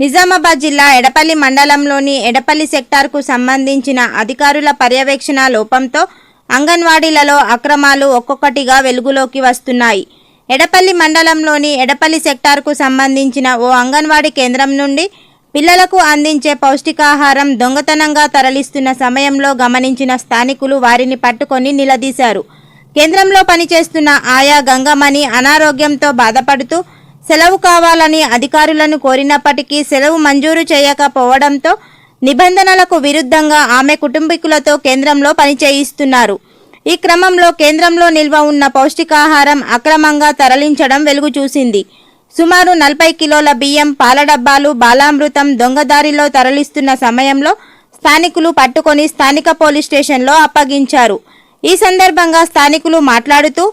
నిజామాబాద్ జిల్లా ఎడపల్లి మండలంలోని ఎడపల్లి సెక్టార్కు సంబంధించిన అధికారుల పర్యవేక్షణ లోపంతో అంగన్వాడీలలో అక్రమాలు ఒక్కొక్కటిగా వెలుగులోకి వస్తున్నాయి. ఎడపల్లి మండలంలోని ఎడపల్లి సెక్టార్కు సంబంధించిన ఓ అంగన్వాడీ కేంద్రం నుండి పిల్లలకు అందించే పౌష్టికాహారం దొంగతనంగా తరలిస్తున్న సమయంలో గమనించిన స్థానికులు వారిని పట్టుకొని నిలదీశారు. కేంద్రంలో పనిచేస్తున్న ఆయా గంగమణి అనారోగ్యంతో బాధపడుతూ సెలవు కావాలని అధికారులను కోరినప్పటికీ సెలవు మంజూరు చేయకపోవడంతో నిబంధనలకు విరుద్ధంగా ఆమె కుటుంబీకులతో కేంద్రంలో పనిచేయిస్తున్నారు. ఈ క్రమంలో కేంద్రంలో నిల్వ ఉన్న పౌష్టికాహారం అక్రమంగా తరలించడం వెలుగు చూసింది సుమారు నలభై కిలోల బియ్యం పాల డబ్బాలు బాలామృతం దొంగదారిలో తరలిస్తున్న సమయంలో స్థానికులు పట్టుకొని స్థానిక పోలీస్ స్టేషన్లో అప్పగించారు. ఈ సందర్భంగా స్థానికులు మాట్లాడుతూ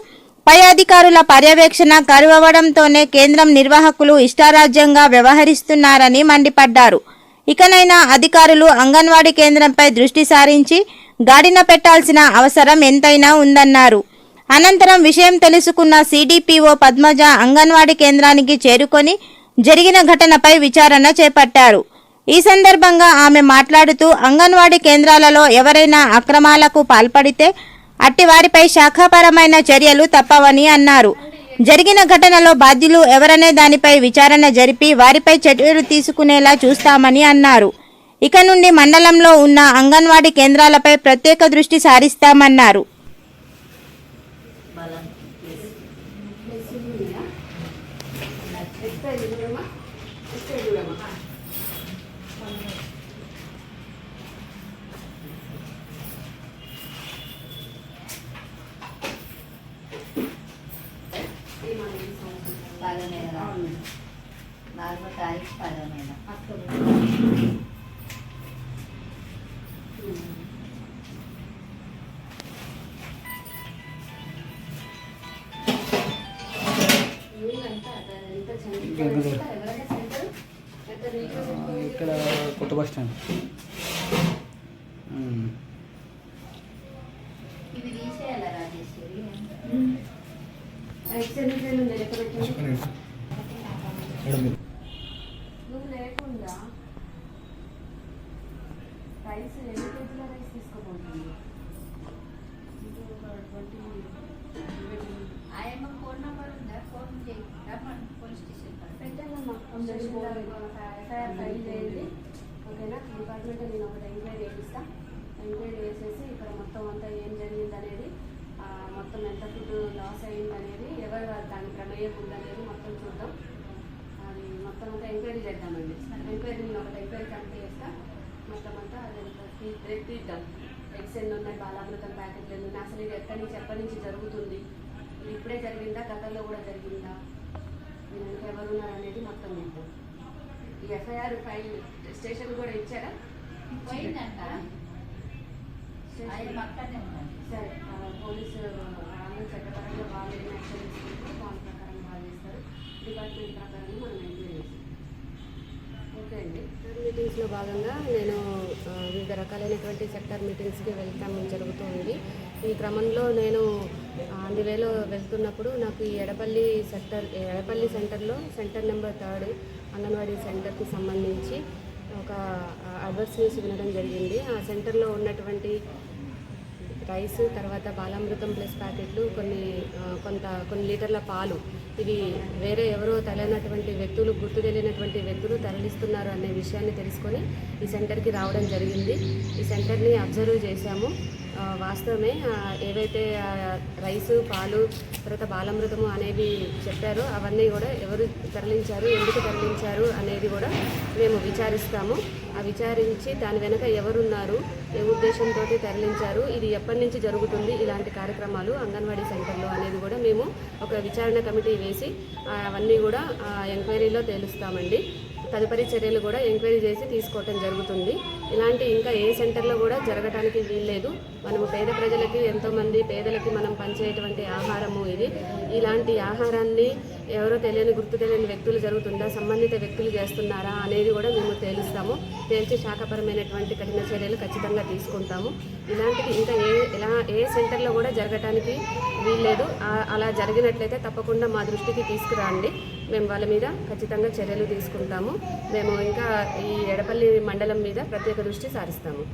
పై అధికారుల పర్యవేక్షణ కరువవడంతోనే కేంద్రం నిర్వాహకులు ఇష్టారాజ్యంగా వ్యవహరిస్తున్నారని మండిపడ్డారు. ఇకనైనా అధికారులు అంగన్వాడీ కేంద్రంపై దృష్టి సారించి గాడిన పెట్టాల్సిన అవసరం ఎంతైనా ఉందన్నారు. అనంతరం విషయం తెలుసుకున్న సిడిపిఓ పద్మజ అంగన్వాడీ కేంద్రానికి చేరుకొని జరిగిన ఘటనపై విచారణ చేపట్టారు. ఈ సందర్భంగా ఆమె మాట్లాడుతూ అంగన్వాడీ కేంద్రాలలో ఎవరైనా అక్రమాలకు పాల్పడితే అట్టి వారిపై శాఖాపరమైన చర్యలు తప్పవని అన్నారు. జరిగిన ఘటనలో బాధ్యులు ఎవరనే దానిపై విచారణ జరిపి వారిపై చర్యలు తీసుకునేలా చూస్తామని అన్నారు. ఇక నుండి మండలంలో ఉన్న అంగన్వాడీ కేంద్రాలపై ప్రత్యేక దృష్టి సారిస్తామన్నారు. నాలుగో తారీఖు పదో నెల ఇక్కడ కొత్త బస్ స్టాండ్. ఇవి తీసేయాలా రాజేశ్వరి నువ్వు లేకుండా రైస్ ఎన్ని కేజీల రైస్ తీసుకోబోతుంది ఆయమ్మ ఫోన్ నెంబర్ ఉందా? ఫోన్ చేయి. Police station. పెట్టానమ్మా ఎఫ్ఐఆర్ ఫైల్ చేయండి. ఓకేనా? డిపార్ట్మెంట్ నేను ఒకటి ఎంక్వైరీ చేపిస్తా. ఎంక్వైరీ చేసేసి ఇక్కడ మొత్తం అంతా ఏం జరిగింది అనేది ఆ, మొత్తం ఎంత ఫుడ్ లాస్ అయ్యింది అనేది ఎవరు దాని ప్రమేయం ఉందనేది మొత్తం చూద్దాం. మొత్తం అంతా ఎంక్వైరీ చేద్దామండి. ఎంక్వైరీ నేను ఒకటి ఎంక్వైరీ కమిటీ చేస్తా. మొత్తం అంతా రేపు తీద్దాం ఎగ్స్ ఎన్ని ఉన్నాయి బాలామృతం ప్యాకెట్లు ఎన్ని ఉన్నాయి అసలు ఇది ఎక్కడి నుంచి ఎప్పటి నుంచి జరుగుతుంది? ఇది ఇప్పుడే జరిగిందా? గతంలో కూడా జరిగిందా? దీని వెనక ఎవరున్నారు అనేది మొత్తం చూద్దాం ఈ ఎఫ్ఐఆర్ ఫైల్ స్టేషన్ కూడా ఇచ్చారా? పోయిందంట. ఆయమ్మ అక్కడనే ఉన్నది సరే పోలీసు వాళ్ళు చట్టపరంగా వాళ్ళు ఏం యాక్షన్ తీసుకుంటారో వాళ్ళ ప్రకారం వాళ్ళు చేస్తారు. డిపార్ట్మెంట్ ప్రకారం మనం అండి. మీటింగ్స్లో భాగంగా నేను వివిధ రకాలైనటువంటి సెక్టర్ మీటింగ్స్కి వెళ్తాం జరుగుతుంది. ఈ క్రమంలో నేను అందువేలో వెళ్తున్నప్పుడు నాకు ఈ ఎడపల్లి సెక్టర్ ఎడపల్లి సెంటర్లో సెంటర్ నెంబర్ థర్డ్ అంగన్వాడీ సెంటర్కి సంబంధించి ఒక అడ్వర్స్ న్యూస్ వినడం జరిగింది. ఆ సెంటర్లో ఉన్నటువంటి రైస్ తర్వాత బాలామృతం ప్లస్ ప్యాకెట్లు కొన్ని కొంత కొన్ని లీటర్ల పాలు. ఇవి వేరే ఎవరో తెలియనటువంటి వ్యక్తులు గుర్తు తెలియనటువంటి వ్యక్తులు తరలిస్తున్నారు అనే విషయాన్ని తెలుసుకొని ఈ సెంటర్కి రావడం జరిగింది. ఈ సెంటర్ని అబ్జర్వ్ చేశాము. వాస్తవమే ఏవైతే రైసు పాలు తర్వాత బాలమృతము అనేవి చెప్పారో అవన్నీ కూడా ఎవరు తరలించారు ఎందుకు తరలించారు అనేది కూడా మేము విచారిస్తాము. ఆ విచారించి దాని వెనక ఎవరున్నారు ఏ ఉద్దేశంతో తరలించారు ఇది ఎప్పటి నుంచి జరుగుతుంది ఇలాంటి కార్యక్రమాలు అంగన్వాడీ సెంటర్లో అనేది కూడా మేము ఒక విచారణ కమిటీ వేసి అవన్నీ కూడా ఎంక్వైరీలో తేలుస్తామండి. తదుపరి చర్యలు కూడా ఎంక్వైరీ చేసి తీసుకోవటం జరుగుతుంది. ఇలాంటి ఇంకా ఏ సెంటర్లో కూడా జరగటానికి వీల్లేదు. మనము పేద ప్రజలకి ఎంతోమంది పేదలకి మనం పనిచేయటువంటి ఆహారము ఇది. ఇలాంటి ఆహారాన్ని ఎవరో తెలియని గుర్తు తెలియని వ్యక్తులు జరుగుతుందా? సంబంధిత వ్యక్తులు చేస్తున్నారా అనేది కూడా మేము తేలుస్తాము. తేల్చి శాఖపరమైనటువంటి కఠిన చర్యలు ఖచ్చితంగా తీసుకుంటాము. ఇలాంటివి ఇంకా ఏ ఇలా ఏ సెంటర్లో కూడా జరగటానికి వీల్లేదు. అలా జరిగినట్లయితే తప్పకుండా మా దృష్టికి తీసుకురండి. మేము వాళ్ళ మీద ఖచ్చితంగా చర్యలు తీసుకుంటాము. మేము ఇంకా ఈ ఎడపల్లి మండలం మీద ప్రత్యేక దృష్టి సారిస్తాము.